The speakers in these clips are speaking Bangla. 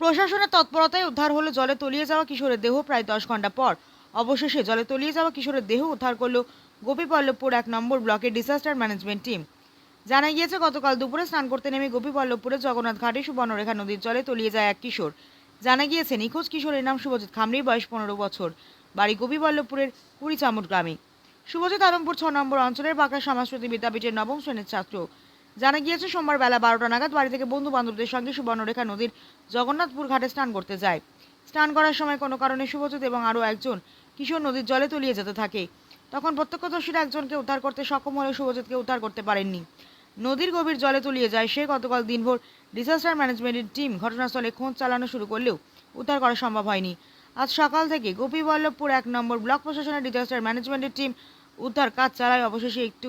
প্রশাসনের তৎপরতায় উদ্ধার হলো জলে তলিয়ে যাওয়া কিশোরের দেহ প্রায় দশ ঘণ্টা পর। অবশেষে জলে তলিয়ে যাওয়া কিশোরের দেহ উদ্ধার করল গোপীবল্লভপুর এক নম্বর ব্লকের ডিসাস্টার ম্যানেজমেন্ট টিম জানা গিয়েছে, গতকাল দুপুরে স্নান করতে নেমে গোপীপল্লভপুরের জগন্নাথ ঘাটে সুবর্ণরেখা নদীর জলে তলিয়ে যায় এক কিশোর। জানা গিয়েছে, নিখোঁজ কিশোরের নাম শুভজিৎ খামরি বয়স পনেরো বছর। বাড়ি গোপীপল্লভপুরের কুড়িচামুট গ্রামে। শুভজিৎ আলমপুর ছ নম্বর অঞ্চলের বাঁকড়া সমাজপ্রতি বিদ্যাপীঠের নবম শ্রেণির ছাত্র। জানা গিয়েছে, সোমবার বেলা বারোটা নাগাদ বাড়ি থেকে বন্ধু বান্ধবদের সঙ্গে সুবর্ণরেখা নদীর জগন্নাথপুর ঘাটে স্নান করতে যায়। স্নান করার সময় কোনো কারণে শুভজিৎ এবং আরও একজন কিশোর নদীর জলে তলিয়ে যেতে থাকে। তখন প্রত্যক্ষদর্শীরা একজনকে উদ্ধার করতে সক্ষম হলেও শুভজিৎকে উদ্ধার করতে পারেননি। নদীর গভীর জলে তলিয়ে যায় সে গতকাল দিনভর ডিজাস্টার ম্যানেজমেন্টের টিম ঘটনাস্থলে খোঁজ চালানো শুরু করলেও উদ্ধার করা সম্ভব হয়নি। আজ সকাল থেকে গোপীবল্লভপুর এক নম্বর ব্লক প্রশাসনের ডিজাস্টার ম্যানেজমেন্টের টিম উদ্ধার কাজ চালায়, অবশেষে একটু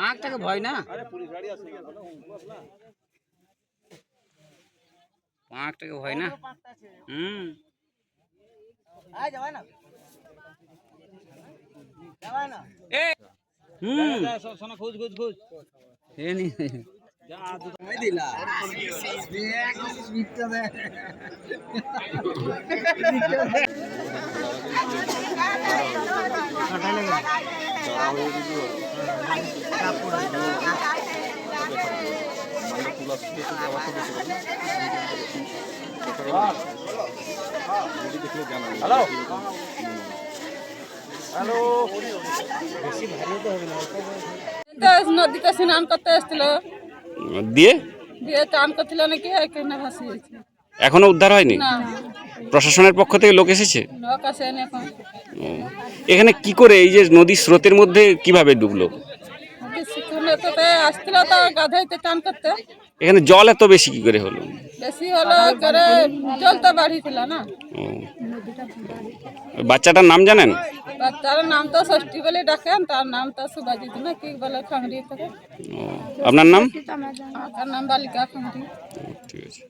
পাঁকটাকে ভয় না পাঁকটাকে ভয় না হুম এ খোঁজ তো নদীতে স্নান করতে এসেছিল দিয়ে? দিয়ে চান করছিল নাকি এখানে ভাসি এখনও উদ্ধার হয়নি? প্রশাসনের পক্ষ থেকে লোক এসেছে? এখন। কি করে এই যে নদীর স্রোতের মধ্যে কীভাবে ডুবলো? আসছিল তো গাধাইতে চান করতে। এখানে জল এত বেশি কি করে হলো? বেশি হলো করে জল তো বাড়িছিল না। বাচ্চাটার নাম জানেন? বাচ্চার নাম তো ষষ্ঠী বলে ডাকেন তার নাম তো সুবাজিত না কি বলে খাংরি আপনার নাম? তার নাম বালিকা ঠিক আছে।